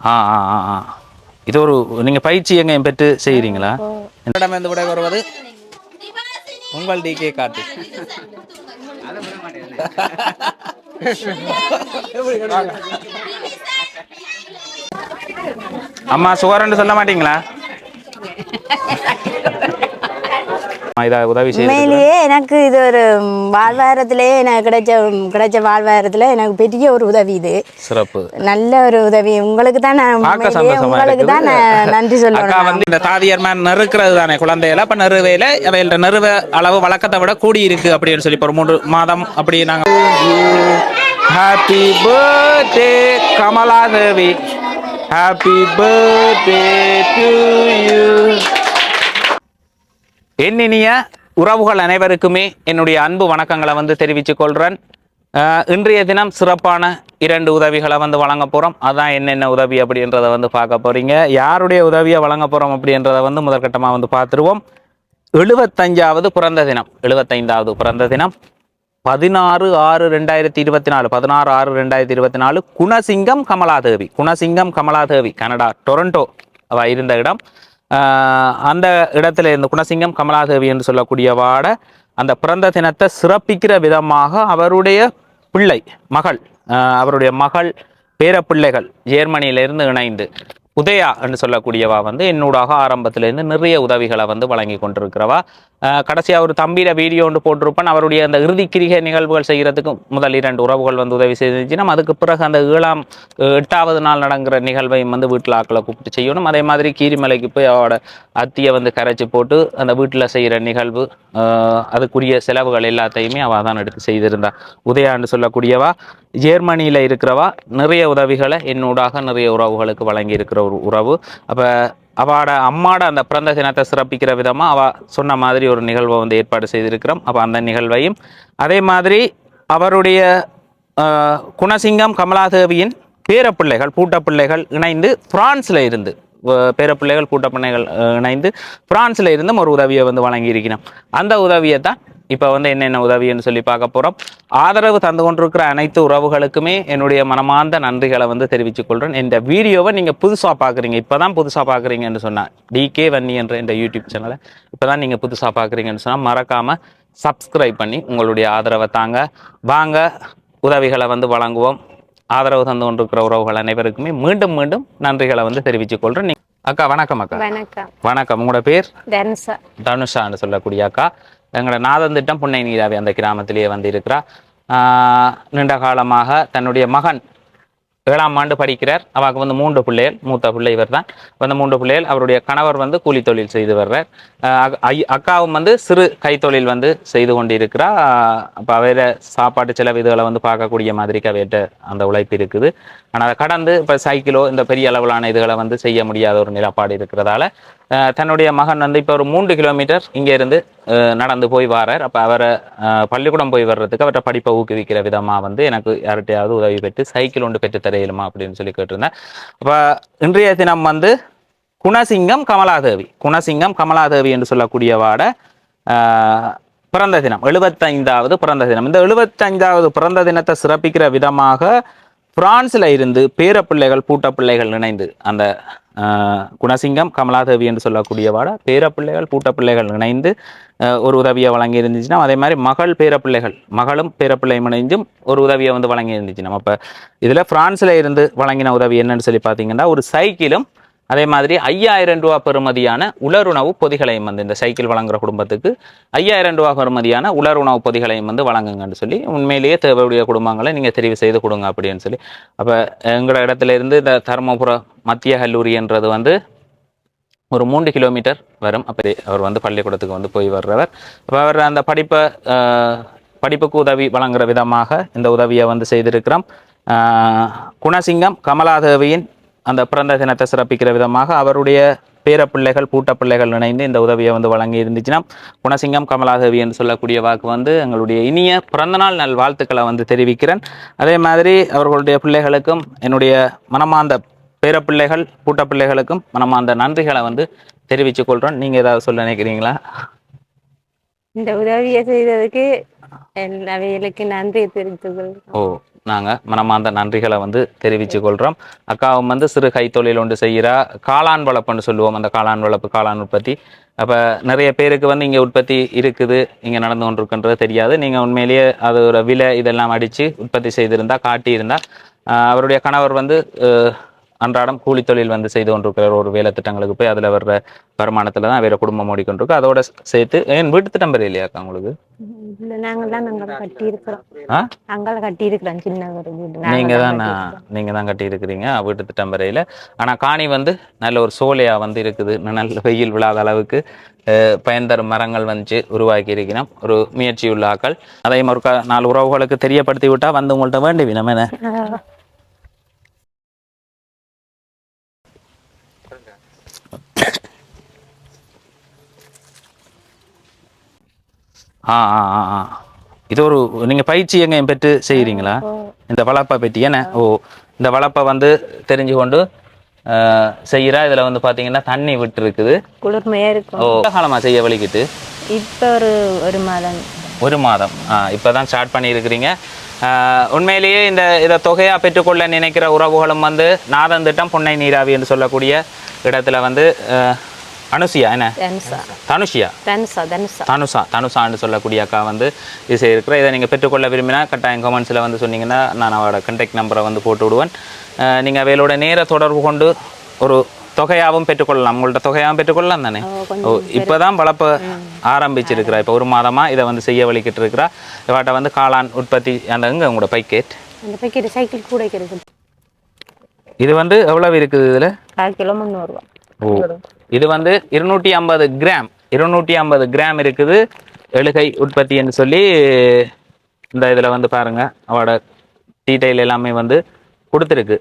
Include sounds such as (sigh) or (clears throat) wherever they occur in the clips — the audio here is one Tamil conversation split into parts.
ஆ ஆ ஆ ஆ. இது ஒரு நீங்கள் பயிற்சி எங்க பெற்று செய்கிறீங்களா என்னிடம் இருந்து விடை வருவது உங்கள் டிகே காட்டு அம்மா சுகர்ன்னு சொல்ல மாட்டீங்களா அம்மா, இதை உதவி உண்மையிலேயே எனக்கு இது ஒரு வாழ்வாரத்திலே எனக்கு கிடைச்ச கிடைச்ச வாழ்வாரத்தில் எனக்கு பெரிய ஒரு உதவி இது. சிறப்பு. நல்ல ஒரு உதவி. உங்களுக்கு தான் நான் பார்க்க உண்மையிலேயே சந்தோஷமா உங்களுக்கு தான் நான் நன்றி அக்கா சொல்லணும் வந்து இந்த தாதியர் மாதிரி நறுக்கிறது தானே குழந்தையில? அப்ப நறுவையில அவையில நறுவ அளவு வழக்கத்தை விட கூடி இருக்கு அப்படின்னு சொல்லி இப்ப ஒரு மூன்று மாதம் அப்படி நாங்க happy birthday Kamala Devi. Happy birthday to என்னினிய உறவுகள் அனைவருக்குமே என்னுடைய அன்பு வணக்கங்களை வந்து தெரிவித்துக் கொள்கிறேன் இன்றைய தினம் சிறப்பான இரண்டு உதவிகளை வந்து வழங்க போகிறோம் அதான் என்னென்ன உதவி அப்படின்றத வந்து பார்க்க போகிறீங்க யாருடைய உதவியை வழங்க போகிறோம் அப்படின்றத வந்து முதற்கட்டமாக வந்து பார்த்துருவோம். எழுபத்தஞ்சாவது பிறந்த தினம். எழுபத்தைந்தாவது பிறந்த தினம். பதினாறு ஆறு ரெண்டாயிரத்தி இருபத்தி நாலு. பதினாறு ஆறு ரெண்டாயிரத்தி இருபத்தி நாலு. குணசிங்கம் கமலாதேவி. குணசிங்கம் கமலாதேவி கனடா டொரண்டோ அவ இருந்த இடம். அந்த இடத்துல இருந்து குணசிங்கம் கமலாதேவி என்று சொல்லக்கூடிய வாட அந்த பிறந்த தினத்தை சிறப்பிக்கிற விதமாக அவருடைய பிள்ளை மகள் ஆஹ் அவருடைய மகள் பேரப்பிள்ளைகள் ஜெர்மனியிலிருந்து இணைந்து உதயா என்று சொல்லக்கூடியவா வந்து என்னூடாக ஆரம்பத்திலேருந்து நிறைய உதவிகளை வந்து வழங்கி கொண்டிருக்கிறவா. கடைசியாக ஒரு தம்பியில வீடியோ ஒன்று போட்டிருப்பேன். அவருடைய அந்த இறுதி கிரிகை நிகழ்வுகள் செய்கிறதுக்கு முதல் இரண்டு உறவுகள் வந்து உதவி செய்துச்சுன்னா அதுக்கு பிறகு அந்த ஏழாம் எட்டாவது நாள் நடங்கிற நிகழ்வையும் வந்து வீட்டில் ஆக்களை கூப்பிட்டு செய்யணும். அதே மாதிரி கீரிமலைக்கு போய் அவரோட அத்தியை வந்து கரைச்சி போட்டு அந்த வீட்டில் செய்கிற நிகழ்வு அதுக்குரிய செலவுகள் எல்லாத்தையுமே அவள் தான் எடுத்து செய்திருந்தா. உதயான்னு சொல்லக்கூடியவா ஜெர்மனியில் இருக்கிறவா நிறைய உதவிகளை என்னூடாக நிறைய உறவுகளுக்கு வழங்கி இருக்கிற ஒரு உறவு. அப்போ அவட அம்மாட அந்த பிறந்த தினத்தை சிறப்பிக்கிற விதமாக அவ சொன்ன மாதிரி ஒரு நிகழ்வை வந்து ஏற்பாடு செய்திருக்கிறோம். அப்போ அந்த நிகழ்வையும் அதே மாதிரி அவருடைய குணசிங்கம் கமலாதேவியின் பேரப்பிள்ளைகள் பூட்டப்பிள்ளைகள் இணைந்து பிரான்ஸில் இருந்து பேரப்பிள்ளைகள் பூட்டப்பிள்ளைகள் இணைந்து பிரான்ஸில் இருந்தும் ஒரு உதவியை வந்து வழங்கியிருக்கிறோம். அந்த உதவியை தான் இப்போ வந்து என்னென்ன உதவின்னு சொல்லி பார்க்க போகிறோம் ஆதரவு தந்து கொண்டிருக்கிற அனைத்து உறவுகளுக்குமே என்னுடைய மனமார்ந்த நன்றிகளை வந்து தெரிவித்துக் கொள்கிறேன் இந்த வீடியோவை நீங்கள் புதுசாக பார்க்குறீங்க இப்போ தான் புதுசாக பார்க்குறீங்கன்னு சொன்னேன் டிகே வன்னி என்ற இந்த யூடியூப் சேனலை இப்போ தான் நீங்கள் புதுசாக பார்க்குறீங்கன்னு சொன்னால் மறக்காமல் சப்ஸ்கிரைப் பண்ணி உங்களுடைய ஆதரவை தாங்க. வாங்க உதவிகளை வந்து வழங்குவோம். ஆதரவு தந்து கொண்டிருக்கிற உறவுகள் அனைவருக்குமே மீண்டும் மீண்டும் நன்றிகளை வந்து தெரிவித்துக் கொள்கிறேன் நீ- அக்கா வணக்கம் அக்கா. வணக்கம். வணக்கம். உங்களோட பேர்? தனுஷா. தனுஷான்னு சொல்லக்கூடிய அக்கா. எங்களோட நாதந்திட்டம் புன்னை நீராவி அந்த கிராமத்திலேயே வந்து இருக்கிறார் ஆஹ் நீண்ட காலமாக தன்னுடைய மகன் ஏழாம் ஆண்டு படிக்கிறார். அவருக்கு வந்து மூன்று பிள்ளைகள் மூத்த பிள்ளை இவர் தான் வந்து மூன்று பிள்ளைகள். அவருடைய கணவர் வந்து கூலி தொழில் செய்து வர்றார். அக்காவும் வந்து சிறு கைத்தொழில் வந்து செய்து கொண்டிருக்கிறார் அப்போ அவர சாப்பாட்டு செலவு இதுகளை வந்து பார்க்கக்கூடிய மாதிரிக்கு அவர்கிட்ட அந்த உழைப்பு இருக்குது. ஆனால் அதை கடந்து இப்போ சைக்கிளோ இந்த பெரிய அளவிலான இதுகளை வந்து செய்ய முடியாத ஒரு நிலப்பாடு இருக்கிறதால தன்னுடைய மகன் வந்து இப்போ ஒரு மூன்று கிலோமீட்டர் இங்கே இருந்து நடந்து போய் வாரார். அப்போ அவரை ஆஹ் பள்ளிக்கூடம் போய் வர்றதுக்கு அவர்கிட்ட படிப்பை ஊக்குவிக்கிற விதமாக வந்து எனக்கு யார்கிட்டையாவது உதவி பெற்று சைக்கிள் ஒன்று பெற்று தரையிலுமா அப்படின்னு சொல்லி கேட்டிருந்தேன் அப்போ இன்றைய தினம் வந்து குணசிங்கம் கமலாதேவி. குணசிங்கம் கமலாதேவி என்று சொல்லக்கூடியவாட ஆஹ், பிறந்த தினம். எழுபத்தைந்தாவது பிறந்த தினம். இந்த எழுபத்தைந்தாவது பிறந்த தினத்தை சிறப்பிக்கிற விதமாக பிரான்ஸில் இருந்து பேரப்பிள்ளைகள் பூட்டப்பிள்ளைகள் இணைந்து அந்த குணசிங்கம் கமலாதேவி என்று சொல்லக்கூடியவாட. பேரப்பிள்ளைகள் பூட்டப்பிள்ளைகள் இணைந்து ஒரு உதவியை வழங்கி இருந்துச்சுன்னா அதே மாதிரி மகள் பேரப்பிள்ளைகள் மகளும் பேரப்பிள்ளையும் இணைஞ்சும் ஒரு உதவியை வந்து வழங்கி இருந்துச்சு நம்ம இப்போ இதில் ஃப்ரான்ஸில் இருந்து வழங்கின உதவி என்னன்னு சொல்லி பார்த்தீங்கன்னா ஒரு சைக்கிளும் அதே மாதிரி ஐயாயிரம் ரூபா பெறுமதியான உலருணவு பொதிகளையும் வந்து இந்த சைக்கிள் வழங்குற குடும்பத்துக்கு ஐயாயிரம் ரூபா பெறுமதியான உலருணவு பொதிகளையும் வந்து வழங்குங்கன்னு சொல்லி உண்மையிலேயே தேவையுடைய குடும்பங்களை நீங்கள் தெரிவு செய்து கொடுங்க அப்படின்னு சொல்லி. அப்போ எங்களோட இடத்துல இருந்து இந்த தருமபுர மத்திய கல்லூரின்றது வந்து ஒரு மூன்று கிலோமீட்டர் வரும். அப்படி அவர் வந்து பள்ளிக்கூடத்துக்கு வந்து போய் வர்றவர். அப்போ அவர் அந்த படிப்பை படிப்புக்கு உதவி வழங்குற விதமாக இந்த உதவியை வந்து செய்திருக்கிறோம். குணசிங்கம் கமலாதேவியின் அந்த பிறந்த தினத்தை சிறப்பிக்கிற விதமாக அவருடைய பேரப்பிள்ளைகள் பூட்டப்பிள்ளைகள் இணைந்து இந்த உதவியை வந்து வழங்கி இருந்துச்சுன்னா குணசிங்கம் கமலாதேவி என்று சொல்லக்கூடிய வாக்கு வந்து எங்களுடைய இனிய பிறந்தநாள் நல் வாழ்த்துக்களை வந்து தெரிவிக்கிறேன். அதே மாதிரி அவர்களுடைய பிள்ளைகளுக்கும் என்னுடைய மனமார்ந்த பேரப்பிள்ளைகள் பூட்டப்பிள்ளைகளுக்கும் மனமார்ந்த நன்றிகளை வந்து தெரிவித்துக் கொள்கிறோம் நீங்கள் ஏதாவது சொல்ல நினைக்கிறீங்களா? இந்த உதவியை செய்ததுக்கு அவைகளுக்கு நன்றி தெரிவித்துக் கொள்கிறேன் ஓ நாங்கள் மனமார்ந்த நன்றிகளை வந்து தெரிவித்து கொள்கிறோம் அக்காவும் வந்து சிறு கைத்தொழில் ஒன்று செய்கிறா. காளான் வளர்ப்புன்னு சொல்லுவோம். அந்த காளான் வளர்ப்பு காளான் உற்பத்தி. அப்போ நிறைய பேருக்கு வந்து இங்கே உற்பத்தி இருக்குது. இங்கே நடந்து கொண்டிருக்குன்றது தெரியாது. நீங்கள் உண்மையிலேயே அதோட விலை இதெல்லாம் அடித்து உற்பத்தி செய்திருந்தால் காட்டியிருந்தால் ஆஹ் அவருடைய கணவர் வந்து அன்றாடம் கூலி தொழில் வந்து செய்து கொண்டிருக்கிற ஒரு வேலை திட்டங்களுக்கு போய் அதில் வர்ற வருமானத்தில் தான் வேற குடும்பம் ஓடிக்கொண்டிருக்கு அதோட சேர்த்து ஏன் வீட்டு திட்டம் பெரிய இல்லையாக்கா உங்களுக்கு? இல்ல நாங்கள் தான் நாங்கள் கட்டி இருக்கிறோம் ஆ? அங்கே கட்டி இருக்கிறோம் சின்ன ஒரு வீடு. நீங்க தான் நீங்க தான் கட்டி இருக்கிறீங்க வீட்டு திட்டம் வரையில ஆனா காணி வந்து நல்ல ஒரு சோலையா வந்து இருக்குது. நல்ல வெயில் விழாத அளவுக்கு அஹ், பயன் தரும் மரங்கள் வந்து உருவாக்கி இருக்கிறோம். ஒரு முயற்சி உள்ள ஆக்கள். அதையும் ஒரு க- நாலு உறவுகளுக்கு தெரியப்படுத்தி விட்டா வந்து உங்கள்ட்ட வேண்டி நம்ம என்ன? ஆ ஆ ஆ ஆ. இது ஒரு நீங்க பயிற்சி எங்க பெற்று செய்கிறீங்களா இந்த வளர்ப்பை பற்றி என்ன? ஓ இந்த வளர்ப்பை வந்து தெரிஞ்சு கொண்டு செய்கிறா இதுல வந்து பாத்தீங்கன்னா தண்ணி விட்டு இருக்குது குளிர்மையா இருக்கும். ஓ எவ்வளவு காலமா செய்ய வலிக்கிட்டு இப்போ ஒரு ஒரு மாதம். ஒரு மாதம். ஆ இப்பதான் ஸ்டார்ட் பண்ணியிருக்கிறீங்க. ஆஹ், உண்மையிலேயே இந்த இதை தொகையா பெற்றுக்கொள்ள நினைக்கிற உறவுகளும் வந்து நாதன் திட்டம் பொன்னை நீராவி என்று சொல்லக்கூடிய இடத்துல வந்து அனுசியா என்ன? தனுஷியா? தனுசா தனுஷா. தனுஷான்னு சொல்லக்கூடிய அக்கா வந்து இது செய்திருக்கிற இதை நீங்கள் பெற்றுக்கொள்ள விரும்பினா கட்டாயம் கமெண்ட்ஸில் வந்து சொன்னீங்கன்னா நான் அவரோட கான்டாக்ட் நம்பரை வந்து போட்டு விடுவேன் நீங்கள் அவையோட நேர தொடர்பு கொண்டு ஒரு தொகையாகவும் பெற்றுக்கொள்ளலாம். உங்கள்ட்ட தொகையாகவும் பெற்றுக்கொள்ளலாம் தானே? ஓ இப்போதான் வளர்ப்ப ஆரம்பிச்சிருக்கிறா. இப்போ ஒரு மாதமாக இதை வந்து செய்ய வலிக்கிட்டு இருக்கிறா இவாட்ட வந்து காளான் உற்பத்தி அந்த இங்கே உங்களோட பைக்கெட்? அந்த பேக்கெட் சைக்கிள் கூட கிடைக்குது இது வந்து எவ்வளவு இருக்குது இதில்? கால் கிலோ முந்நூறுரூவா ஓ இது வந்து இருநூற்றி ஐம்பது கிராம். இருநூற்றி ஐம்பது கிராம் இருக்குது. எழுகை உற்பத்தின்னு சொல்லி இந்த இதில் வந்து பாருங்க அவட டீட்டெயில் எல்லாமே வந்து கொடுத்துருக்கு.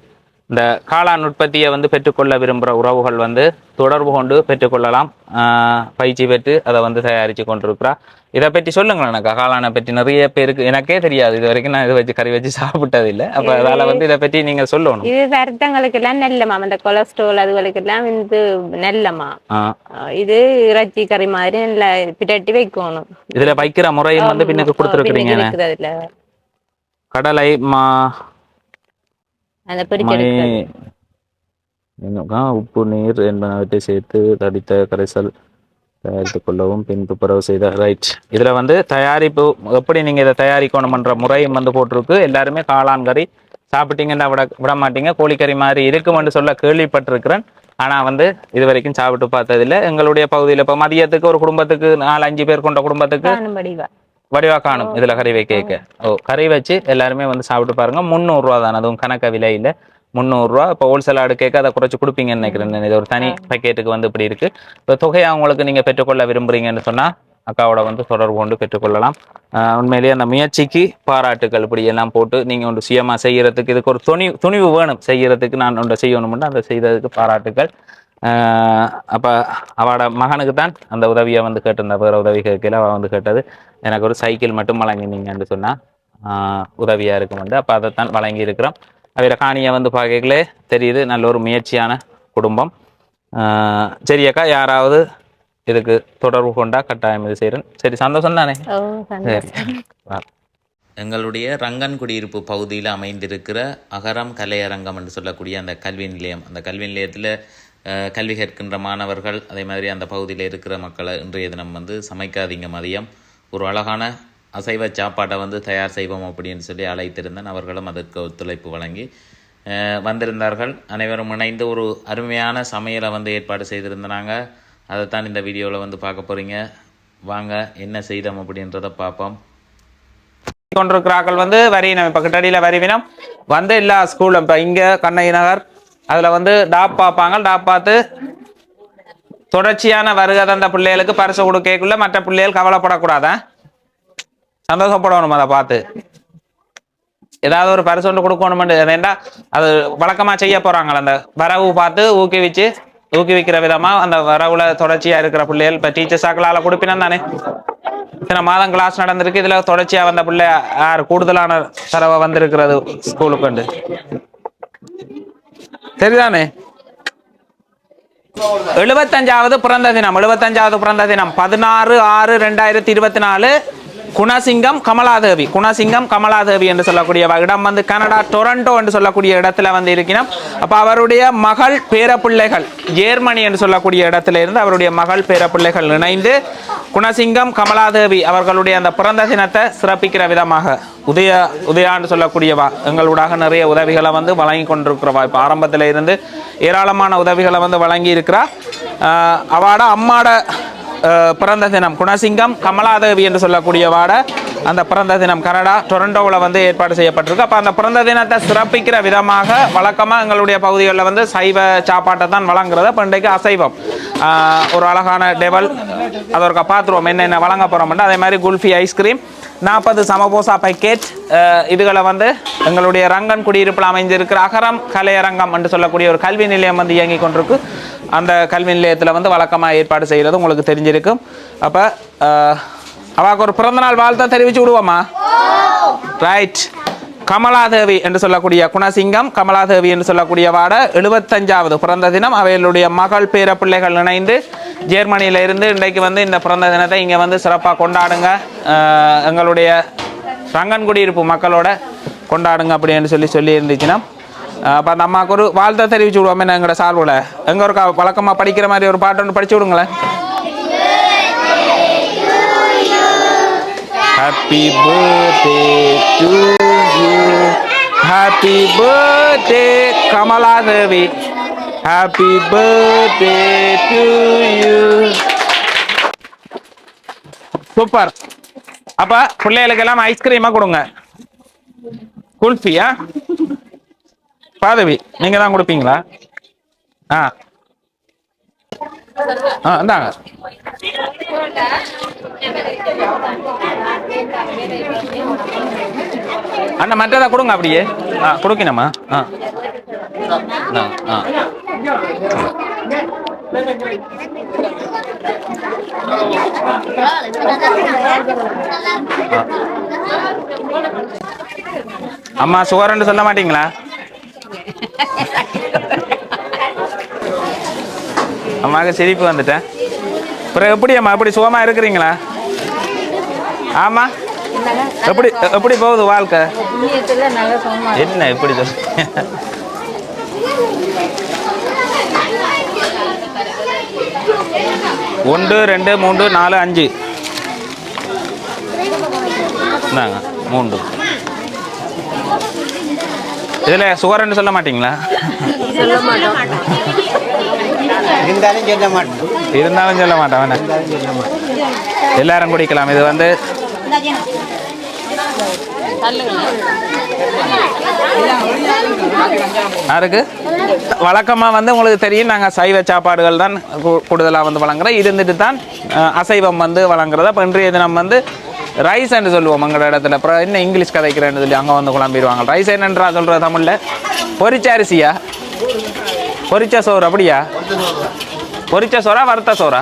இந்த காளான் உற்பத்தியை வந்து பெற்றுக்கொள்ள விரும்புகிற உறவுகள் வந்து தொடர்பு கொண்டு பெற்றுக்கொள்ளலாம். பயிற்சி பெற்று அதை வந்து தயாரித்து கொண்டிருக்கிறா இதை பற்றி சொல்லுங்களேன் எனக்கு காளானை பற்றி நிறைய பேருக்கு எனக்கே தெரியாது. இது வரைக்கும் நான் இதை வச்சு கறி வச்சு சாப்பிட்டதில்லை. அப்போ அதால் வந்து இதை பற்றி நீங்கள் சொல்லணும். இது வருத்தங்களுக்கு எல்லாம் நெல்லமா அந்த கொலஸ்ட்ரால் அதுகளுக்கு எல்லாம் இது நெல்லமா இது இறைச்சி கறி மாதிரி நல்ல பிரட்டி வைக்கணும். இதில் வைக்கிற முறையும் வந்து பின்னுக்கு அதுல கடலை மா அந்த என்னக்கா? உப்பு நீர் என்பனவற்றை சேர்த்து தடித்த கரைசல். தயாரித்துக் கொள்ளவும் பின் துப்புரவு செய்த ரைட் இதுல வந்து தயாரிப்பு எப்படி நீங்க இதை தயாரிக்கணும்ன்ற முறையும் வந்து போட்டிருக்கு. எல்லாருமே காளான் கறி சாப்பிட்டீங்கன்னா விட விட மாட்டீங்க. கோழிக்கறி மாதிரி இருக்குமென்று சொல்ல கேள்விப்பட்டிருக்கிறேன். ஆனா வந்து இது வரைக்கும் சாப்பிட்டு பார்த்ததில்ல. எங்களுடைய பகுதியில் இப்போ மதியத்துக்கு ஒரு குடும்பத்துக்கு நாலு அஞ்சு பேர் கொண்ட குடும்பத்துக்கு வடிவா. காணும். இதுல கறி வைக்க ஓ. கறி வச்சு எல்லாருமே வந்து சாப்பிட்டு பாருங்க. முந்நூறுரூவா தான். அதுவும் கணக்க விலை இல்லை முந்நூறுரூவா இப்போ ஹோல்சேல் ஆடு கேட்க அதை குறைச்சு கொடுப்பீங்கன்னு நினைக்கிறேன். இது ஒரு தனி பேக்கெட்டுக்கு வந்து இப்படி இருக்கு. இப்போ தொகையை அவங்களுக்கு நீங்க பெற்றுக்கொள்ள விரும்புறீங்கன்னு சொன்னா அக்காவோட வந்து தொடர்பு கொண்டு பெற்றுக்கொள்ளலாம். உண்மையிலேயே அந்த முயற்சிக்கு பாராட்டுகள் இப்படி எல்லாம் போட்டு நீங்க ஒன்று சுயமா செய்யறதுக்கு இதுக்கு ஒரு துணி துணிவு வேணும். செய்யறதுக்கு நான் ஒன்று செய்யணும்னு அந்த செய்ததுக்கு பாராட்டுகள் அப்ப அவட மகனுக்கு தான் அந்த உதவியை வந்து கேட்டிருந்தா வேற உதவி கேட்கல அவ வந்து கேட்டது எனக்கு ஒரு சைக்கிள் மட்டும் வழங்கினீங்கன்னு சொன்னா ஆஹ் உதவியா இருக்கும் வந்து. அப்ப அதைத்தான் வழங்கி இருக்கிறோம் அவர காணியை வந்து பார்க்கலே தெரியுது நல்ல ஒரு முயற்சியான குடும்பம். ஆஹ் சரி அக்கா யாராவது இதுக்கு தொடர்பு கொண்டா கட்டாயம் இது செய்கிறேன் சரி சந்தோஷம் தானே? எங்களுடைய ரங்கன் குடியிருப்பு பகுதியில் அமைந்திருக்கிற அகரம் கலையரங்கம் என்று சொல்லக்கூடிய அந்த கல்வி நிலையம். அந்த கல்வி நிலையத்தில் கல்வி கற்கின்ற மாணவர்கள் அதே மாதிரி அந்த பகுதியில் இருக்கிற மக்களை இன்றைய தினம் வந்து சமைக்காதீங்க மதியம். ஒரு அழகான அசைவ சாப்பாட்டை வந்து தயார் செய்வோம் அப்படின்னு சொல்லி அழைத்திருந்தேன். அவர்களும் அதற்கு ஒத்துழைப்பு வழங்கி வந்திருந்தார்கள். அனைவரும் இணைந்து ஒரு அருமையான சமையலை வந்து ஏற்பாடு செய்திருந்தாங்க. அதைத்தான் இந்த வீடியோவில் வந்து பார்க்க போகிறீங்க வாங்க என்ன செய்தோம் அப்படின்றத பார்ப்போம். கொண்டிருக்கிறார்கள் வந்து வரியினம் இப்போ கிட்டடியில் வரிவினம் வந்து எல்லா ஸ்கூலும் இப்போ இங்கே கண்ணகி நகர் அதில் வந்து டாப் பார்ப்பாங்க. டாப் பார்த்து தொடர்ச்சியான வருகை தந்த பிள்ளைகளுக்கு பரிசு கொடுக்கக்குள்ள மற்ற பிள்ளைகள் கவலைப்படக்கூடாதா சந்தோஷப்படணும் அதை பார்த்து. ஏதாவது ஒரு பரிசு ஒன்று கொடுக்கணுமெண்டு ஏன்னா அது வழக்கமாக செய்ய போகிறாங்கள அந்த வரவு பார்த்து ஊக்குவிச்சு ஊக்குவிக்கிற விதமாக அந்த வரவுல தொடர்ச்சியாக இருக்கிற பிள்ளைகள் இப்போ டீச்சர்ஸ் ஆக்களால் கொடுப்பினம் தானே. இத்தனை மாதம் கிளாஸ் நடந்திருக்கு இதுல தொடர்ச்சியா வந்த பிள்ளை யார்? கூடுதலான தரவை வந்திருக்கிறது ஸ்கூலுக்கு வந்து சரிதானே? எழுபத்தஞ்சாவது பிறந்த தினம் எழுபத்தஞ்சாவது பிறந்த தினம் பதினாறு ஆறு ரெண்டாயிரத்தி இருபத்தி நாலு குணசிங்கம் கமலாதேவி. குணசிங்கம் கமலாதேவி என்று சொல்லக்கூடிய இடம் வந்து கனடா டொரண்டோ என்று சொல்லக்கூடிய இடத்துல வந்து இருக்கிறோம் அப்போ அவருடைய மகள் பேரப்பிள்ளைகள் ஜேர்மனி என்று சொல்லக்கூடிய இடத்துல இருந்து அவருடைய மகள் பேரப்பிள்ளைகள் இணைந்து குணசிங்கம் கமலாதேவி அவர்களுடைய அந்த பிறந்த தினத்தை சிறப்பிக்கிற விதமாக உதய உதயான்னு சொல்லக்கூடியவா எங்களூடாக நிறைய உதவிகளை வந்து வழங்கி கொண்டிருக்கிறவா. இப்போ ஆரம்பத்தில் இருந்து ஏராளமான உதவிகளை வந்து வழங்கி இருக்கிறா அவாட அம்மாட பிறந்த தினம். குணசிங்கம் கமலாதேவி என்று சொல்லக்கூடிய வாட அந்த பிறந்த தினம் கனடா டொரண்டோவில் வந்து ஏற்பாடு செய்யப்பட்டிருக்கு. அப்போ அந்த பிறந்த தினத்தை சிறப்பிக்கிற விதமாக வழக்கமாக எங்களுடைய பகுதிகளில் வந்து சைவ சாப்பாட்டை தான் வழங்குறது. பண்டைக்கு இன்றைக்கு அசைவம். ஒரு அழகான டெவல் அதற்கு பார்த்துருவோம் என்னென்ன வழங்க போகிறோம்னா அதே மாதிரி குல்ஃபி ஐஸ்கிரீம் நாற்பது சமபோசா பேக்கெட் இதுகளை வந்து எங்களுடைய ரங்கன் குடியிருப்பில் அமைஞ்சிருக்கிற அகரம் கலையரங்கம் என்று சொல்லக்கூடிய ஒரு கல்வி நிலையம் வந்து இயங்கி கொண்டிருக்கு. அந்த கல்வி நிலையத்தில் வந்து வழக்கமாக ஏற்பாடு செய்கிறது உங்களுக்கு தெரிஞ்சிருக்கும் அப்போ அவாக்கு ஒரு பிறந்தநாள் வாழ்த்தை தெரிவிச்சு விடுவோமா? ரைட் கமலாதேவி என்று சொல்லக்கூடிய குணசிங்கம் கமலாதேவி என்று சொல்லக்கூடிய வாட எழுபத்தஞ்சாவது பிறந்த தினம். அவைகளுடைய மகள் பேர பிள்ளைகள் இணைந்து ஜெர்மனியில இருந்து இன்றைக்கு வந்து இந்த பிறந்த தினத்தை இங்கே வந்து சிறப்பாக கொண்டாடுங்க. எங்களுடைய ரங்கன் குடியிருப்பு மக்களோட கொண்டாடுங்க அப்படின்னு சொல்லி சொல்லி இருந்துச்சுன்னா அப்போ அந்த அம்மாவுக்கு ஒரு வாழ்த்தை தெரிவிச்சு விடுவோம் எங்களோட சார்பில் எங்கே ஒரு வழக்கமாக படிக்கிற மாதிரி ஒரு பாட்டு ஒன்று படிச்சு விடுங்களேன் Happy birthday to you. Happy birthday, Kamala Devi. Happy birthday to you. Super அப்ப பிள்ளைகளுக்கு எல்லாம் ஐஸ்கிரீமா கொடுங்க குல்ஃபியா பாதவி நீங்க தான் கொடுப்பீங்களா? ஆ. ஆ இந்தாங்க. அண்ணா மற்றதா கொடுங்க அப்படியே. ஆ கொடுக்கணுமா? ஆ. ஆ, அம்மா சுகர்ன்னு சொல்ல மாட்டீங்களா? அம்மாவுக்கு சிரிப்பு வந்துட்டேன். அப்புறம் எப்படி அம்மா? எப்படி சுகமாக இருக்கிறீங்களா? ஆமாம் எப்படி எப்படி போகுது வாழ்க்கை? என்ன இப்படி சொல்றீங்க ஒன்று ரெண்டு மூன்று நாலு அஞ்சு. இந்தாங்க மூன்று. இதில் சுகர்ன்னு சொல்ல மாட்டீங்களா? இருந்தாலும் சொல்ல மாட்டோம் இருந்தாலும் சொல்ல மாட்டேன் எல்லாரும் குடிக்கலாம். இது வந்து யாருக்கு? வழக்கமாக வந்து உங்களுக்கு தெரியும் நாங்கள் சைவ சாப்பாடுகள் தான் கூடுதலாக வந்து வழங்குறோம். இருந்துட்டு தான் அசைவம் வந்து வழங்குறத. அப்போ இன்றைய தினம் வந்து ரைஸ் என்று சொல்லுவோம் எங்களோட இடத்துல. அப்புறம் என்ன இங்கிலீஷ் கதைக்கிறேன்னு சொல்லி அங்கே வந்து குழம்பிடுவாங்க. ரைஸ் என்னன்றா சொல்கிற தமிழில்? பொரிச்சரிசியா பொரிச்ச சோறு அப்படியா? பொரிச்ச சோறா வறுத்த சோறா?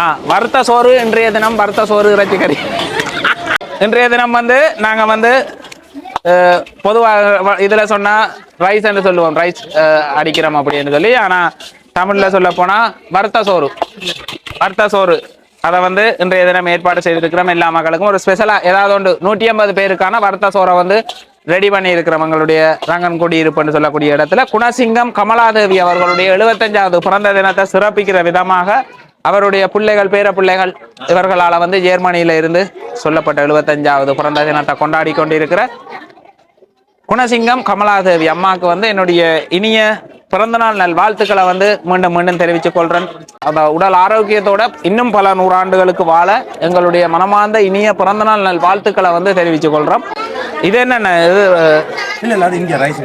ஆ வறுத்த சோறு இன்றைய தினம் வறுத்த சோறு இறைச்சி கறி. இன்றைய தினம் வந்து நாங்கள் வந்து பொதுவாக இதில் சொன்னால் ரைஸ் என்று சொல்லுவோம். ரைஸ் அடிக்கிறோம் அப்படின்னு சொல்லி ஆனால் தமிழில் சொல்ல போனால் வறுத்த சோறு. வறுத்த சோறு. அதை வந்து இன்றைய தினம் ஏற்பாடு செய்திருக்கிறோம். எல்லா மக்களுக்கும் ஒரு ஸ்பெஷலாக ஏதாவது ஒன்று. நூற்றி ஐம்பது பேருக்கான வறுத்த சோறை வந்து ரெடி பண்ணி இருக்கிறவங்களுடைய ரங்கன்குடி ரங்கன் குடியிருப்புன்னு சொல்லக்கூடிய இடத்துல குணசிங்கம் கமலாதேவி அவர்களுடைய எழுபத்தஞ்சாவது பிறந்த தினத்தை சிறப்பிக்கிற விதமாக அவருடைய பிள்ளைகள் பேர பிள்ளைகள் இவர்களால் வந்து ஜெர்மனியில இருந்து சொல்லப்பட்ட எழுபத்தஞ்சாவது பிறந்த தினத்தை கொண்டாடி கொண்டிருக்கிற குணசிங்கம் கமலாதேவி. அம்மாவுக்கு வந்து என்னுடைய இனிய பிறந்தநாள் நல் வாழ்த்துக்களை வந்து மீண்டும் மீண்டும் தெரிவித்துக் கொள்றேன். அந்த உடல் ஆரோக்கியத்தோட இன்னும் பல நூறாண்டுகளுக்கு வாழ எங்களுடைய மனமார்ந்த இனிய பிறந்தநாள் நல் வாழ்த்துக்களை வந்து தெரிவித்துக் கொள்றோம். இது என்னென்ன? இது இல்லை இல்லை அது இங்கே ரைஸ்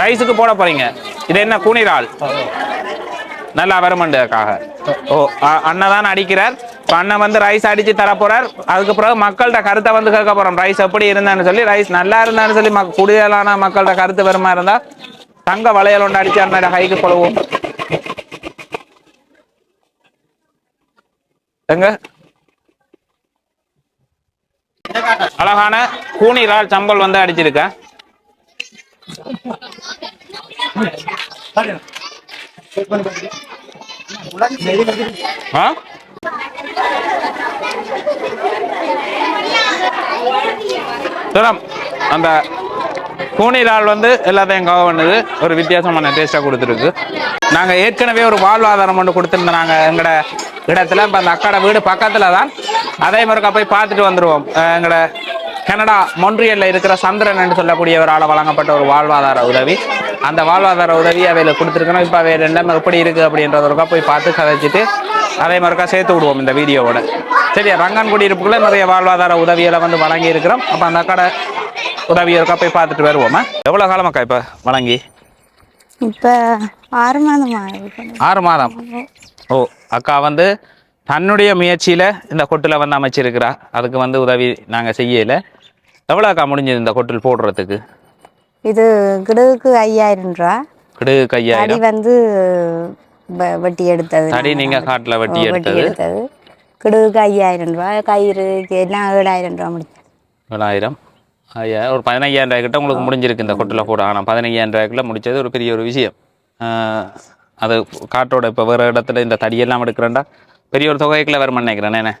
ரைஸுக்கு போட போறீங்க. இது என்ன கூனிரால் நல்லா வருமண்டுக்காக ஓ அண்ணன் தான் அடிக்கிறார். இப்போ அண்ணன் வந்து ரைஸ் அடித்து தர போறார் அதுக்கு பிறகு மக்கள்கிட்ட கருத்தை வந்து கேட்க போகிறோம் ரைஸ் எப்படி இருந்தான்னு சொல்லி ரைஸ் நல்லா இருந்தான்னு சொல்லி மக் கூடுதலான மக்கள்கிட்ட கருத்து வருமா இருந்தால் தங்க வளையல் ஒன்று அடித்து அண்ணன் ஹைக்கு கொள்வோம். எங்க? அழகான கூனிரால் சம்பல் வந்து அடிச்சிருக்க அந்த பூனை இறால் வந்து எல்லாத்தையும் கவர் பண்ணுது ஒரு வித்தியாசமான டேஸ்ட்டாக கொடுத்துருக்கு. நாங்கள் ஏற்கனவே ஒரு வாழ்வாதாரம் ஒன்று கொடுத்துருந்தோம் நாங்கள் எங்களோட இடத்துல இப்போ அந்த அக்காட வீடு பக்கத்தில் தான் அதே மறுக்கா போய் பார்த்துட்டு வந்துடுவோம் அஹ் எங்களோட கனடா மொன்றியல்ல இருக்கிற சந்திரன் என்று சொல்லக்கூடியவரால் வழங்கப்பட்ட ஒரு வாழ்வாதார உதவி. அந்த வாழ்வாதார உதவி அவையில் கொடுத்துருக்கணும். இப்போ அவை ரெண்டும் எப்படி இருக்குது அப்படின்றதொருக்கா போய் பார்த்து கதைச்சிட்டு அதே மாதிரிக்கா சேர்த்து விடுவோம் இந்த வீடியோவோட. சரி ரங்கன் குடியிருப்புக்குள்ள நிறைய வாழ்வாதார உதவிகளை வந்து வழங்கி இருக்கிறோம் அப்போ அந்த அக்காட உதவி இருக்கா போய் பார்த்துட்டு வருவோமா எவ்வளோ காலமாக்கா இப்போ வழங்கி? இப்போ ஆறு மாதமா. ஆறு மாதம்? ஓ அக்கா வந்து தன்னுடைய முயற்சியில் இந்த கொட்டில் வந்து அமைச்சிருக்கிறா. அதுக்கு வந்து உதவி நாங்கள் செய்யலை. எவ்வளோ அக்கா முடிஞ்சது இந்த கொட்டில் போடுறதுக்கு? இது கிடுவுக்கு ஐயாயிரம் ரூபா. கிடு கையாயிரம் அடி வந்து வெட்டி எடுத்தது. தடி நாங்க. நீங்கள் காட்டில் வெட்டி எடுத்தது? கிடுவுக்கு ஐயாயிரம் ரூபா கயிறு எல்லாம் ஏழாயிரம் ரூபா முடிச்சு ஏழாயிரம்? ஐயா ஒரு பதினையாயிரம் ரூபாய் கிட்ட உங்களுக்கு முடிஞ்சிருக்கு இந்த கொட்டில் போட ஆனால் பதினையாயிரம் ரூபாய்க்குள்ள முடிச்சது ஒரு பெரிய ஒரு விஷயம். அது காட்டோட இப்போ வேறு இடத்துல இந்த தடியெல்லாம் எடுக்கிறேன்டா. பெரிய ஒரு தொகைக்குள்ள வருமானு நினைக்கிறேன் என்ன?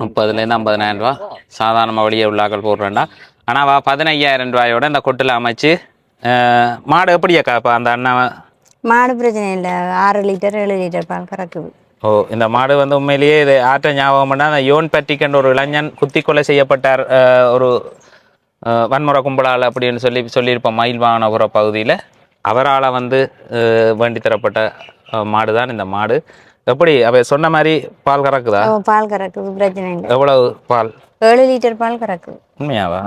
முப்பதுலேருந்து ஐம்பதனாயிரம் ரூபா சாதாரணமாக வெளியே உள்ளாக்கள் போடுறேன்டா ஆனால் வா பதினையாயிரம் ரூபாயோட இந்த கொட்டில் அமைச்சு மாடு எப்படியாக்கா இப்போ அந்த அண்ணன் மாடு பிரச்சனை இல்லை ஆறு லிட்டர் ஏழு லிட்டர் பால் கறக்குது ஓ இந்த மாடு வந்து உண்மையிலேயே இது ஆற்ற ஞாபகம் பண்ணா அந்த யோன் பட்டிக் ஒரு இளைஞன் குத்தி கொலை செய்யப்பட்டார் ஒரு வன்முறை கும்பலால் அப்படின்னு சொல்லி சொல்லியிருப்போம் மயில் வாகனபுர பகுதியில் அவரால் வந்து வேண்டி தரப்பட்ட மாடு தான் இந்த மாடு எப்படி? அவ சொன்ன மாதிரி பால் கறக்குதா? பால் கறக்குது. பிரச்சனை இல்லை. எவ்வளவு பால்? ஏழு லிட்டர் பால் கறக்குது. உண்மையாவா.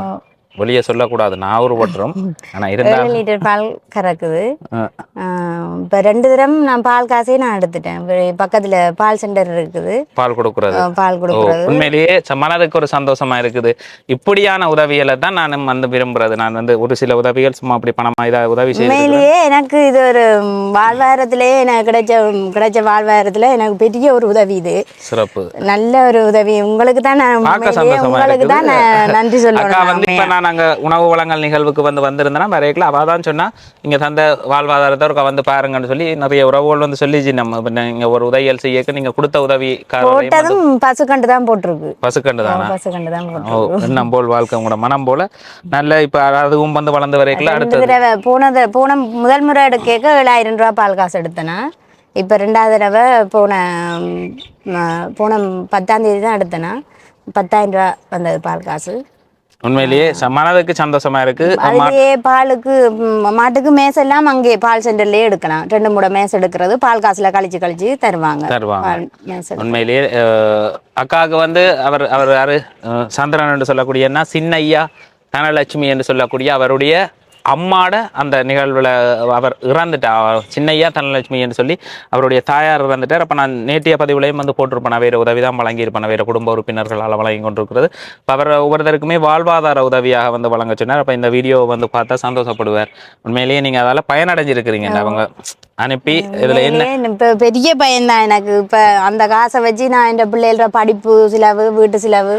வெளியே சொல்லக்கூடாது. நான் ஒரு பட்டுரும் ஆனால் ஏழு லிட்டர் பால் கறக்குது. இப்போ ரெண்டு தரம் நான் பால் காசே நான் எடுத்துட்டேன். பக்கத்துல பால் சென்டர் இருக்குது. பால் கொடுக்கறது. பால் கொடுக்குறது. உண்மையிலேயே மனதுக்கு ஒரு சந்தோஷமா இருக்குது. இப்படியான உதவிகளை தான் நான் வந்து விரும்புறது. நான் வந்து ஒரு சில உதவிகள் சும்மா அப்படி பணமா இதை உதவி உண்மையிலேயே எனக்கு இது ஒரு வாழ்வாரத்திலே எனக்கு கிடைச்ச கிடைச்ச வாழ்வாரத்துல எனக்கு பெரிய ஒரு உதவி இது. சிறப்பு. நல்ல ஒரு உதவி. உங்களுக்கு தான் நான் உங்களுக்கு தான் நன்றி அக்கா அங்க உணவு வழங்கல் நிகழ்வுக்கு வந்து வந்திருந்தேன்னா வரைக்கல அவ தான் சொன்னா இங்க தந்த வாழ்வாதாரத்தை வந்து பாருங்கன்னு சொல்லி நிறைய உறவுகள் வந்து சொல்லிச்சு நம்ம. இப்ப நீங்க ஒரு உதவியல் செய்யக்க நீங்க கொடுத்த உதவி போட்டதும் பசுக்கண்டு தான் போட்டிருக்கு. பசுக்கண்டு தானா? பசுக்கண்டு தான் ஓ எண்ணம் போல் வாழ்க்கை உங்களோட மனம் போல. நல்ல இப்ப அதுவும் வந்து வளர்ந்து வரைக்கல ரெண்டு அடுத்தது. தடவை போனது போன முதல் முறை எடுக்க ஏழாயிரம் ரூபா பால் காசு எடுத்தேனா. இப்போ ரெண்டாவது தடவை போன போன பத்தாம் தேதி தான் எடுத்தேனா. பத்தாயிரம் ரூபா வந்தது பால் காசு. உண்மையிலேயே மனதுக்கு சந்தோஷமா இருக்கு. அதுலயே பாலுக்கு மாட்டுக்கு மேசெல்லாம் அங்கே பால் சென்டர்லயே எடுக்கலாம். ரெண்டு மூட மேசை எடுக்கிறது பால் காசுல கழிச்சு கழிச்சு தருவாங்க. தருவாங்க. மேசை உண்மையிலேயே அக்காவுக்கு வந்து அவர் அவர் யாரு? சந்திரன் என்று சொல்லக்கூடிய என்ன? சின்னையா தனலட்சுமி என்று சொல்லக்கூடிய அவருடைய அம்மாட அந்த நிகழ்வில் அவர் இறந்துட்டா அவர் சின்னையா தனலட்சுமி என்று சொல்லி அவருடைய தாயார் இறந்துட்டார். அப்போ நான் நேற்றைய பதிவுலையும் வந்து போட்டிருப்பேன். வேறு உதவி தான் வழங்கியிருப்பேன். வேறு குடும்ப உறுப்பினர்களால் வழங்கி கொண்டிருக்கிறது. இப்போ அவர் ஒவ்வொருத்தருக்குமே வாழ்வாதார உதவியாக வந்து வழங்க சொன்னார். அப்போ இந்த வீடியோவை வந்து பார்த்தா சந்தோஷப்படுவார். உண்மையிலேயே நீங்கள் அதால் பயனடைஞ்சிருக்கிறீங்க. அவங்க அனுப்பி இதில் என்ன பெரிய பையன்தான் எனக்கு. இப்ப அந்த காசை வச்சு நான் என் பிள்ளைகள படிப்பு செலவு வீட்டு செலவு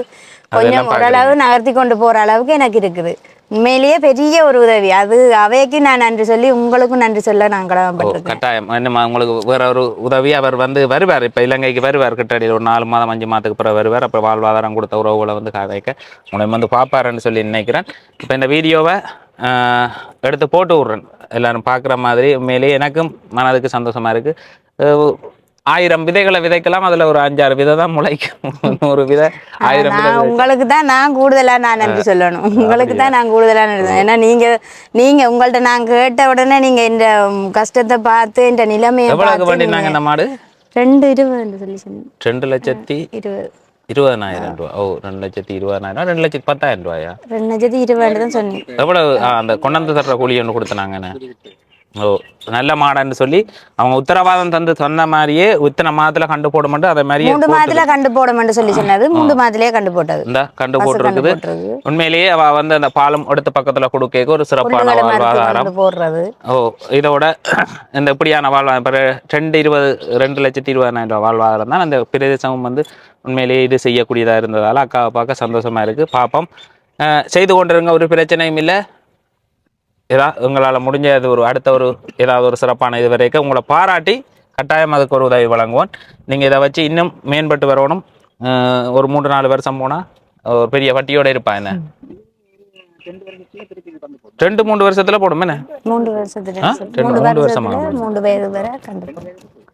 கொஞ்சம் ஓரளவு நகர்த்தி கொண்டு போற அளவுக்கு எனக்கு இருக்குது. உண்மையிலேயே பெரிய ஒரு உதவி. அது அவைக்கு நான் நன்றி சொல்லி உங்களுக்கும் நன்றி சொல்ல நான் கடமைப்பட்டிருக்கேன் கட்டாயம். என்னம்மா உங்களுக்கு வேற ஒரு உதவி அவர் வந்து வருவார். இப்போ இலங்கைக்கு வருவார் கிட்டடி ஒரு நாலு மாதம் அஞ்சு மாதத்துக்கு பிறகு வருவார். அப்புறம் வாழ்வாதாரம் கொடுத்த உறவுகளை வந்து கதைக்க உங்களை வந்து பார்ப்பாருன்னு சொல்லி நினைக்கிறேன். இப்போ இந்த வீடியோவை எடுத்து போட்டு விட்றேன். எல்லாரும் பார்க்குற மாதிரி உண்மையிலேயே எனக்கும் மனதுக்கு சந்தோஷமா இருக்கு. அஹ், ஆயிரம் விதைகளை விதைக்கலாம் அதுல ஒரு அஞ்சாறு விதை தான் முளைக்கும். (laughs) ஒரு விதை ஆயிரம் உங்களுக்கு தான் நான் கூடுதலா நான் நன்றி சொல்லணும். உங்களுக்கு தான் நான் கூடுதலா நன்றி ஏன்னா நீங்க நீங்க உங்கள்ட்ட நான் கேட்ட உடனே நீங்க இந்த கஷ்டத்தை பார்த்து இந்த நிலைமையை பார்த்து வேண்டினாங்க இந்த மாடு ரெண்டு இருபது சொல்லி சொன்னீங்க. ரெண்டு லட்சத்தி இருபது. இருபதனாயிரம் ரூபா. ஓ ரெண்டு லட்சத்தி இருபதனாயிரம் ரெண்டு லட்சத்தி பத்தாயிரம் ரூபாயா? ரெண்டு லட்சத்தி இருபது தான் சொன்னீங்க எவ்வளவு அந்த கொண்டாந்து தர்ற கூலி ஒன்று கொடுத்தனாங்கண்ணே ஓ நல்ல மாடன்னு சொல்லி அவங்க உத்தரவாதம் தந்து சொன்ன மாதிரியே இத்தனை மாதத்துல கண்டு போட மாட்டோம் அதே மாதிரியே மூன்று மாதத்துல கண்டு போட சொல்லி சொன்னது. மூன்று மாதத்திலேயே கண்டு போட்டது. இந்த கண்டு போட்டிருக்குது. போட்டிருக்கு. உண்மையிலேயே அவ வந்து அந்த பாலம் எடுத்த பக்கத்துல கொடுக்க ஒரு சிறப்பான வாழ்வாதாரம். போடுறது. ஓ இதோட (clears throat) இந்த இப்படியான வாழ்வா இப்போ ரெண்டு இருபது ரெண்டு லட்சத்தி இருபதாயிரம் ரூபாய் வாழ்வாதாரம் தான் அந்த பிரதேசமும் வந்து உண்மையிலேயே இது செய்யக்கூடியதா இருந்ததால அக்காவை பார்க்க சந்தோஷமா இருக்கு. பாப்போம். செய்து கொண்டிருங்க ஒரு பிரச்சனையும் இல்லை. ஏதாவது உங்களால் முடிஞ்சது ஒரு அடுத்த ஒரு ஏதாவது ஒரு சிறப்பான இது வரைக்கும் உங்களை பாராட்டி கட்டாயம் அதுக்கு ஒரு உதவி வழங்குவோம். நீங்கள் இதை வச்சு இன்னும் மேம்பட்டு வரணும். ஒரு மூன்று நாலு வருஷம் போனா ஒரு பெரிய வட்டியோட இருப்பா என்ன? ரெண்டு மூணு வருஷத்துல போடும் என்ன? மூன்று வருஷத்துல மூன்று வருஷமா? மூன்று வயது வரை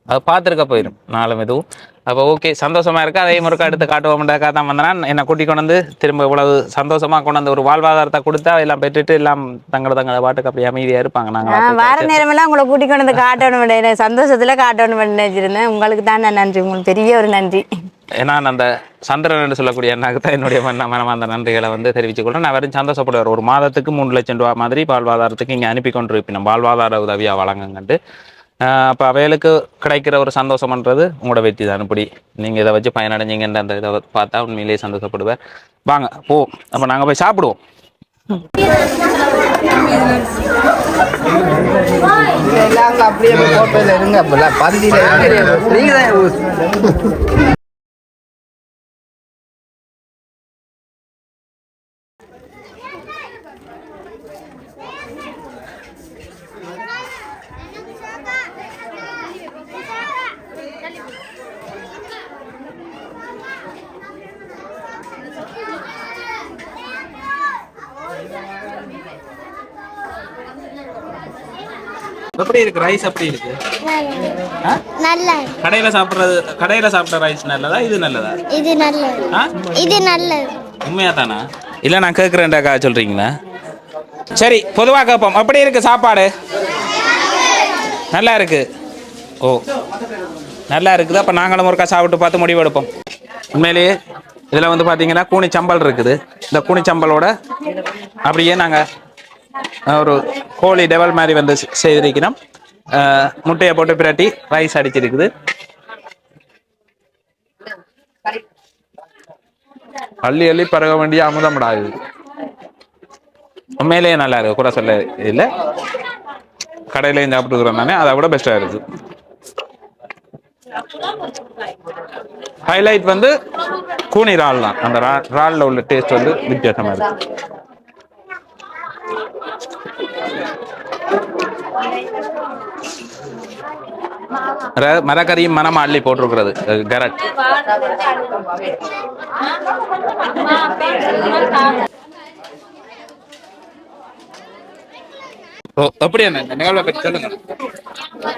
அது பார்த்துருக்க போயிடும் நாளும் எதுவும் அப்போ ஓகே சந்தோஷமா இருக்கு? அதே முறைக்கு அடுத்து (laughs) காட்டுவோம்டாக்கா தான் வந்தனா என்னை கூட்டி கொண்டு வந்து திரும்ப இவ்வளவு சந்தோஷமா கொண்டு வந்து ஒரு வாழ்வாதாரத்தை கொடுத்தா எல்லாம் பெற்றுட்டு எல்லாம் தங்களை தங்களை பாட்டுக்கு அப்படி அமைதியா இருப்பாங்க நான் நாங்கள் வார நேரமெல்லாம் உங்களை கூட்டிக் கொண்டு வந்து காட்டணும் சந்தோஷத்துல காட்டணும் நினைச்சிருந்தேன். உங்களுக்கு தான் நான் நன்றி. உங்களுக்கு பெரிய ஒரு நன்றி. ஏன்னா அந்த சந்திரன் என்று சொல்லக்கூடிய அண்ணாக்கு தான் என்னுடைய மன மனமார்ந்த நன்றிகளை வந்து தெரிவித்துக் கொள்றேன். நான் வெறும் சந்தோஷப்படுவார். ஒரு மாதத்துக்கு மூணு லட்சம் ரூபா மாதிரி வாழ்வாதாரத்துக்கு இங்கே அனுப்பி கொண்டு இருப்பினோம் வாழ்வாதார உதவியாக வழங்குங்கன்ட்டு அப்போ அவைகளுக்கு கிடைக்கிற ஒரு சந்தோஷம்ன்றது உங்களோட வெற்றி தான். இப்படி நீங்கள் இதை வச்சு பயனடைஞ்சிங்கன்ற அந்த இதை பார்த்தா உண்மையிலேயே சந்தோஷப்படுவேன். வாங்க போ. அப்போ நாங்கள் போய் சாப்பிடுவோம். அப்படியே போட்டோல இருங்க பந்தியில நீங்க தான் எப்படி இருக்கு ரைஸ் எப்படி இருக்கு? நல்ல கடையில் சாப்பிட்றது கடையில் சாப்பிட்ற ரைஸ் நல்லதா இது நல்லதா? இது நல்லது ஆ? இது நல்லது உண்மையா தானா இல்லை நான் கேட்குறேன்டாக்கா சொல்கிறீங்களா சரி பொதுவாக கேட்போம். எப்படி இருக்கு சாப்பாடு? நல்லா இருக்கு. ஓ நல்லா இருக்குது. அப்போ நாங்களும் ஒருக்கா சாப்பிட்டு பார்த்து முடிவு எடுப்போம். உண்மையிலேயே இதில் வந்து பார்த்தீங்கன்னா கூனி சம்பல் இருக்குது. இந்த கூனி சம்பலோட அப்படியே நாங்கள் ஒரு கோழி டெவல் மாதிரி வந்து செய்திருக்கிறோம். முட்டையை போட்டு பிரட்டி ரைஸ் அடிச்சிருக்குது. அள்ளி அள்ளி பரக வேண்டிய அமுதம்டா இது. உண்மையிலேயே நல்லா இருக்கு கூட சொல்ல இல்லை. கடையிலையும் சாப்பிட்டுக்கிறோம் தானே அதை விட பெஸ்ட்டாக இருக்கு. ஹைலைட் வந்து கூனி இறால் தான். அந்த ரா- இறால்ல உள்ள டேஸ்ட் வந்து வித்தியாசமா இருக்கு. மரக்கறியும் மனம் அள்ளி போட்டிருக்கிறது கரட். அப்படி என்ன நிகழ்வை பற்றி சொல்லுங்க.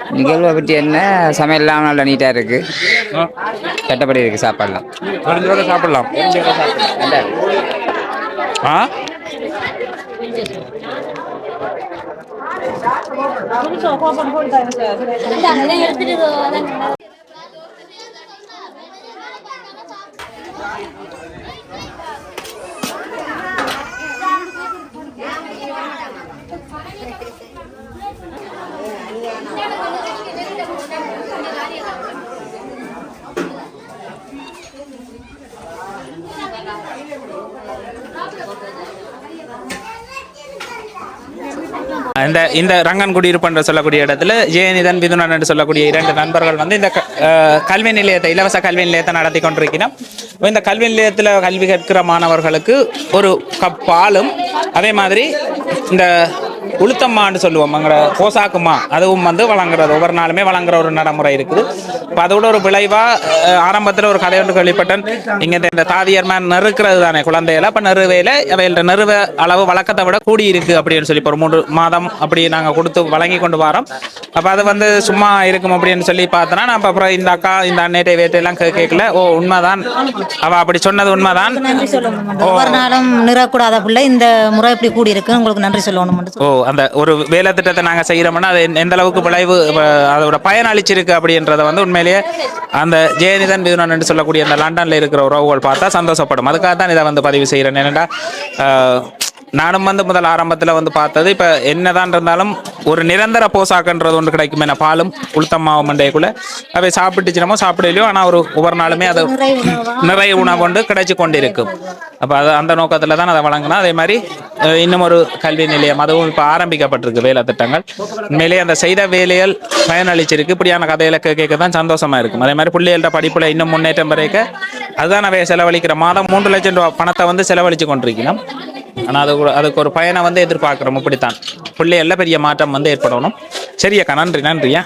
நிகழ்வை பற்றி என்ன? சமையல்லாம் நல்லா நீட்டாக இருக்கு. ஆ, கட்டப்படி இருக்கு சாப்பாடுலாம். சாப்பிடலாம். முடிஞ்சோட சாப்பிடலாம் நல்லா இந்த இந்த ரங்கன் குடியிருப்புன்ற சொல்லக்கூடிய இடத்துல ஜெயநிதன் மிதுனன் என்று சொல்லக்கூடிய இரண்டு நண்பர்கள் வந்து இந்த க- கல்வி நிலையத்தை இலவச கல்வி நிலையத்தை நடத்தி கொண்டிருக்கிறோம் இந்த கல்வி நிலையத்தில் கல்வி கற்கிற மாணவர்களுக்கு ஒரு கப் பாலும் அதே மாதிரி இந்த உளுத்தம்மான்னு சொல்லுவோம். அங்கே போசாக்குமா அதுவும் வந்து வழங்குறது. ஒவ்வொரு நாளுமே வழங்குற ஒரு நடைமுறை இருக்குது. இப்போ அதோட ஒரு விளைவா ஆரம்பத்தில் ஒரு கதை ஒன்று கேள்விப்பட்டேன். இங்கே இந்த தாதியர் மேன் நெருக்கிறது தானே குழந்தைகளை அப்போ நெருவையில் அவைகள நெருவ அளவு வழக்கத்தை விட கூடி இருக்கு அப்படின்னு சொல்லி இப்போ ஒரு மூன்று மாதம் அப்படி நாங்கள் கொடுத்து வழங்கி கொண்டு வரோம். அப்போ அது வந்து சும்மா இருக்கும் அப்படின்னு சொல்லி பார்த்தோன்னா நான் அப்ப அப்புறம் இந்த அக்கா இந்த அன்னைட்டை வேட்டையெல்லாம் கே கேட்கல. ஓ உண்மைதான். அவ அப்படி சொன்னது உண்மைதான். ஒவ்வொரு நாளும் நிறக்கூடாத பிள்ளை இந்த முறை இப்படி கூடி இருக்கு உங்களுக்கு நன்றி சொல்லணும் ஓ அந்த ஒரு வேலை திட்டத்தை நாங்கள் செய்கிறோம்னா அது எந்த- அளவுக்கு விளைவு அதோட பயன் அளிச்சிருக்கு அப்படின்றத வந்து உண்மையிலேயே அந்த ஜெயநிதன் விதுனன் என்று சொல்லக்கூடிய அந்த லண்டனில் இருக்கிற உறவுகள் பார்த்தா சந்தோஷப்படும். அதுக்காக தான் இதை வந்து பதிவு செய்கிறேன் என்னென்னா நானும் வந்து முதல் ஆரம்பத்தில் வந்து பார்த்தது இப்போ என்னதான் இருந்தாலும் ஒரு நிரந்தர போசாக்குன்றது ஒன்று கிடைக்கும் என்ன பாலும் உளுத்தம்மாவும் மண்டைக்குள்ள அவை சாப்பிட்டுச்சினமோ சாப்பிடலையோ ஆனால் ஒரு ஒவ்வொரு நாளுமே அது நிறைய உணவு கொண்டு கிடைச்சி கொண்டிருக்கும் அப்போ அது அந்த நோக்கத்தில் தான் அதை வழங்கினா அதே மாதிரி இன்னும் ஒரு கல்வி நிலையம் அதுவும் இப்போ ஆரம்பிக்கப்பட்டிருக்கு வேலை திட்டங்கள். உண்மையிலேயே அந்த செய்த வேலைகள் பயனளிச்சிருக்கு. இப்படியான கதையில கேட்க தான் சந்தோஷமா இருக்கும். அதே மாதிரி பிள்ளைகள்ட்ட படிப்புல இன்னும் முன்னேற்றம் வரைக்க அதுதான் அவை செலவழிக்கிற. மாதம் மூன்று லட்சம் ரூபா பணத்தை வந்து செலவழிச்சு கொண்டிருக்கணும் ஆனால் அது அதுக்கு ஒரு பயனை வந்து எதிர்பார்க்குறோம். இப்படித்தான் பிள்ளைகள்ல பெரிய மாற்றம் வந்து ஏற்படணும். சரியக்கா நன்றி நன்றியா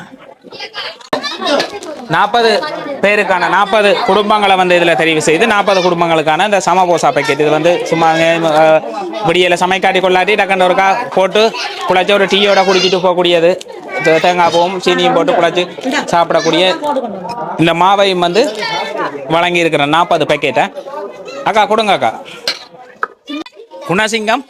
நாற்பது பேருக்கான நாற்பது குடும்பங்களை வந்து இதில் தெரிவு செய்து நாற்பது குடும்பங்களுக்கான இந்த சமபோசா பேக்கெட் இது வந்து சும்மா அஹ், சமைக்காட்டி கொள்ளாட்டி டக்குன்னு ஒருக்கா போட்டு குழச்சி ஒரு டீயோட குடிச்சிட்டு போகக்கூடியது. தேங்காய் பூவும் சீனியும் போட்டு குழச்சி சாப்பிடக்கூடிய இந்த மாவையும் வந்து வழங்கி இருக்கிற நாற்பது பேக்கெட்டை அக்கா கொடுங்க அக்கா குணசிங்கம்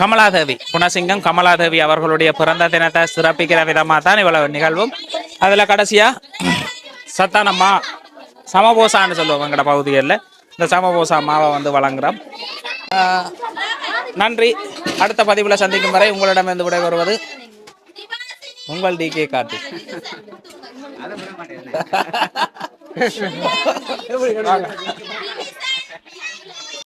கமலாதேவி. குணசிங்கம் கமலாதேவி அவர்களுடைய பிறந்த தினத்தை சிறப்பிக்கிற விதமாக தான் இவ்வளவு நிகழ்வும். அதில் கடைசியா சத்தான மா சமபோசான்னு சொல்லுவோம் எங்கட பகுதிகளில். இந்த சமபோசா மாவை வந்து வழங்குறோம். ஆஹ், நன்றி. அடுத்த பதிவில் சந்திக்கும் வரை உங்களிடமிருந்து விடைபெறுவது உங்கள் டி கே கார்த்தி. (laughs) (laughs) வாங்க.